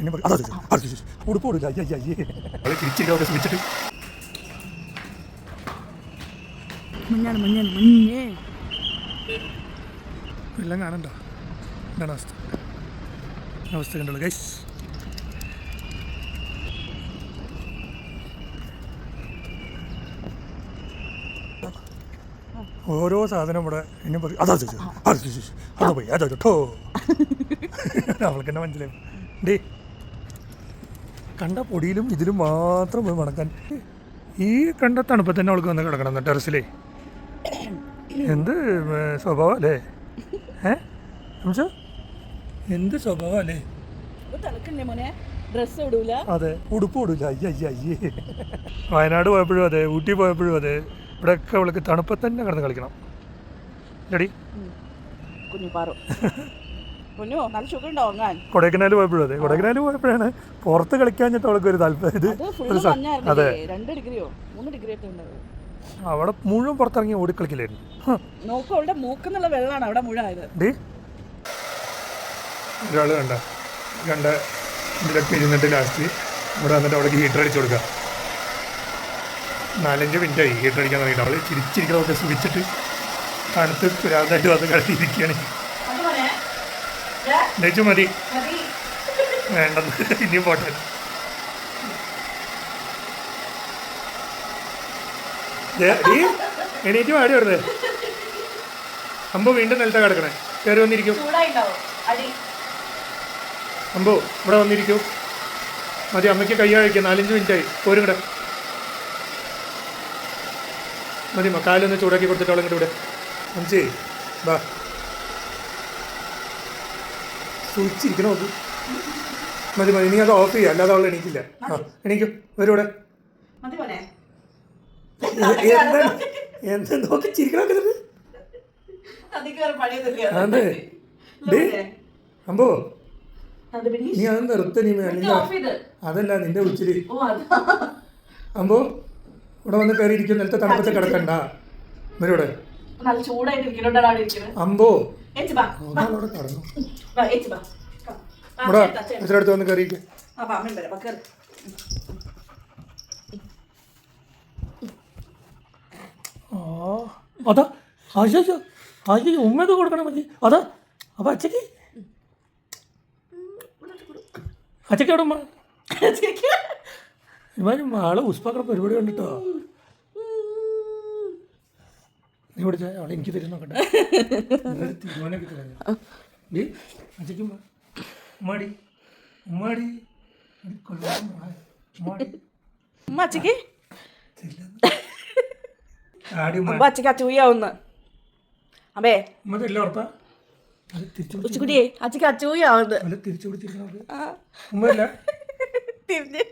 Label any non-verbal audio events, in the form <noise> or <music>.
എന്നെ പറയും അതാ ഉടുപ്പ് കൊടുക്കില്ല അയ്യ അയ്യേ അവളെ തിരിച്ചിരിക്കാതെ ശ്രമിച്ചിട്ട് മഞ്ഞാണ് മഞ്ഞാണ് മഞ്ഞേ എല്ലാം കാണണ്ട എന്താണ് അവസ്ഥ അവസ്ഥ കണ്ടുള്ളൂ ഗൈസ് ഓരോ സാധനം ഇവിടെ ഇനി പറയും അതാ ചോദിച്ചു അതാ ചോദിച്ചു അതാ പോയി അതാ അവൾക്ക് എന്നെ മനസ്സിലായി ഡേ കണ്ട പൊടിയിലും ഇതിലും മാത്രം പോയി മണക്കാൻ. ഈ കണ്ട തണുപ്പത്ത് തന്നെ അവൾക്ക് വന്ന് കിടക്കണം ടെറസിലേ. എന്ത് സ്വഭാവം അല്ലേ? ഏ? എന്ത് സ്വഭാവം അല്ലേ? അതെ ഉടുപ്പ് ഇടൂല. അയ്യ അയ്യ അയ്യേ. വയനാട് പോയപ്പോഴും അതെ ഊട്ടി പോയപ്പോഴും അതെ. ഇവിടെയൊക്കെ അവൾക്ക് തണുപ്പത്ത് തന്നെ കിടന്ന് കളിക്കണം. റെഡി കുഞ്ഞു പാറു <laughs> കുഞ്ഞു നല്ല സുഖം ഉണ്ടോ കൊടൈക്കനാൽ പോയപ്പോഴും അതെ. കൊടൈക്കനാൽ പോയപ്പോഴാണ് പുറത്ത് കളിക്കാഞ്ഞിട്ട് അവൾക്ക് ഒരു താല്പര്യം. ഇത് അത് രണ്ട് ഡിഗ്രിയോ? മൂന്ന് ഡിഗ്രി ഒക്കെ ഉണ്ടാവും അവിടെ മുഴുവൻ പുറത്തിറങ്ങി ഓടിക്കളിക്കില്ലായിരുന്നു നോക്കൂ അവളുടെ മൂക്കെന്നുള്ള വെള്ളമാണ് അവിടെ മുഴുവൻ ആയത് ഒരാൾ കണ്ട. കണ്ട ഇതിലൊക്കെ ഇരുന്നിട്ട് ലാസ്റ്റ്. ഇവിടെ വന്നിട്ട് അവിടെ ഹീറ്റർ അടിച്ചു കൊടുക്കുക നാലഞ്ച് മിനിറ്റായി ഹീറ്റർ അടിക്കാൻ തുടങ്ങിയിട്ട്. അവൾ ചിരിച്ചിരിക്കുന്നതൊക്കെ സുഖിച്ചിട്ട് തണുത്ത് രാതായിട്ട് വന്ന് കിടത്തിയിരിക്കുകയാണ് നെച്ചു മതി. വേണ്ടെന്ന് ഇനിയും പോട്ടെ. എണീറ്റ് പാടി വെറുതെ. അമ്പു വീണ്ടും നിലത്തെ കിടക്കണേ. കയറി വന്നിരിക്കും. അമ്പു ഇവിടെ വന്നിരിക്കൂ. മതി അമ്മയ്ക്ക് കൈ നാലഞ്ച് മിനിറ്റായി. പോരും കൂടെ മതി മക്കാലൊന്ന് ചൂടാക്കി കൊടുത്തിട്ട് ഇവിടെ. അഞ്ചേ ബാ. സൂചിച്ചിരിക്കണോ അത്. മതി മതി നീ അത് ഓഫ് ചെയ്യുക അല്ലാതെ അവൾ എണീക്കില്ല. ആ എണീക്കും. വരൂടെ. എന്താ നോക്കി ചിരിക്കണോ അതിക്ക് വേറെ പണിയൊന്നുമില്ല. അതെ. ഡേ അമ്പോ നീ അത് നിർത്ത നീ അതല്ല നിന്റെ ഉച്ചിരി അമ്പോ ഇവിടെ വന്ന് കയറി ഇരിക്കും നിലത്തെ തണുപ്പത്ത് കിടക്കണ്ട. വരൂടെ. അമ്പോ അടുത്ത് വന്ന് അതാ ഉമ്മയൊക്കെ കൊടുക്കണം മതി. അതാ അപ്പൊ അച്ഛക്ക്? അച്ഛക്ക് അവിടെ ഇമാരും ആൾ ഉസ്പാക്കണ പരിപാടി കണ്ടിട്ടോ? നീ വിളിച്ച അവിടെ എനിക്ക് തരുന്ന നോക്കട്ടെ തീരുമാനമൊക്കെ തരാം. ഡി അച്ഛക്ക് ഉമ്മാടി ഉമ്മാടി. അച്ചൂയാവുന്ന അമ്മേ. ഉറപ്പാ. പിടിച്ച് ഉച്ചക്കുട്ടിയെ അച്ചൂയാവുന്നത് തിരിച്ചു പിടിച്ചിരിക്കണത് ഉമ്മല്ല തിരിഞ്ഞ്.